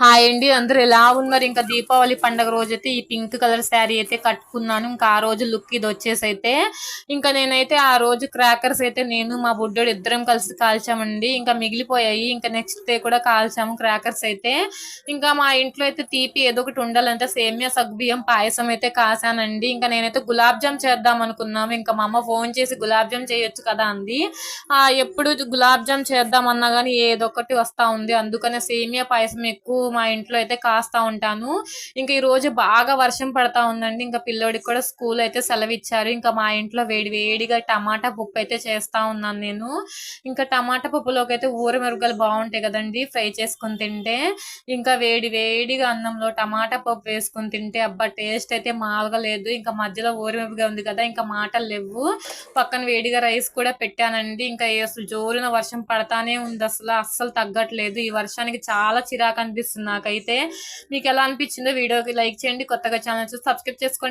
Hi అండి అందరు ఎలా ఉన్నారు? ఇంకా దీపావళి పండగ రోజు అయితే ఈ పింక్ కలర్ శారీ అయితే కట్టుకున్నాను. ఇంకా ఆ రోజు లుక్ ఇది వచ్చేసి అయితే ఇంకా నేనైతే ఆ రోజు క్రాకర్స్ అయితే నేను మా బుడ్డోడు ఇద్దరం కలిసి కాల్చామండి. ఇంకా మిగిలిపోయాయి. ఇంకా నెక్స్ట్ డే కూడా కాల్చాము క్రాకర్స్ అయితే. ఇంకా మా ఇంట్లో అయితే తీపి ఏదో ఒకటి ఉండాలంటే. సేమియా సగ్బియ్యం పాయసం అయితే కాసానండి. ఇంకా నేనైతే గులాబ్ జామ్ చేద్దాం అనుకున్నాము. ఇంకా మా అమ్మ ఫోన్ చేసి గులాబ్ జామ్ చేయొచ్చు కదా అంది. ఆ ఎప్పుడు గులాబ్ జామ్ చేద్దామన్నా కానీ ఏదో ఒకటి వస్తా ఉంది. అందుకనే సేమియా పాయసం ఎక్కువ మా ఇంట్లో అయితే కాస్తా ఉంటాను. ఇంకా ఈ రోజు బాగా వర్షం పడతా ఉందండి. ఇంకా పిల్లోడికి కూడా స్కూల్ అయితే సెలవు ఇచ్చారు ఇంకా మా ఇంట్లో వేడి వేడిగా టమాటా పప్పు అయితే చేస్తా ఉన్నాను నేను. ఇంకా టమాటా పప్పులోకి అయితే ఊర మిరపకాయలు బాగుంటాయి కదండి. ఫ్రై చేసుకొని తింటే ఇంకా వేడి వేడిగా అన్నంలో టమాటా పప్పు వేసుకొని తింటే అబ్బా టేస్ట్ అయితే మామూలుగా లేదు. ఇంకా మధ్యలో ఊరమిరపకాయ ఉంది కదా ఇంకా మాటలు లేవు. పక్కన వేడిగా రైస్ కూడా పెట్టానండి. ఇంకా అసలు జోరున వర్షం పడతానే ఉంది. అసలు అస్సలు తగ్గట్లేదు. ఈ వర్షానికి చాలా చిరాకు అనిపిస్తుంది. అనిపిస్తుంది. నాకైతే మీకు ఎలా అనిపించిందో వీడియోకి లైక్ చేయండి. కొత్తగా ఛానల్ చూసి సబ్స్క్రైబ్ చేసుకోండి.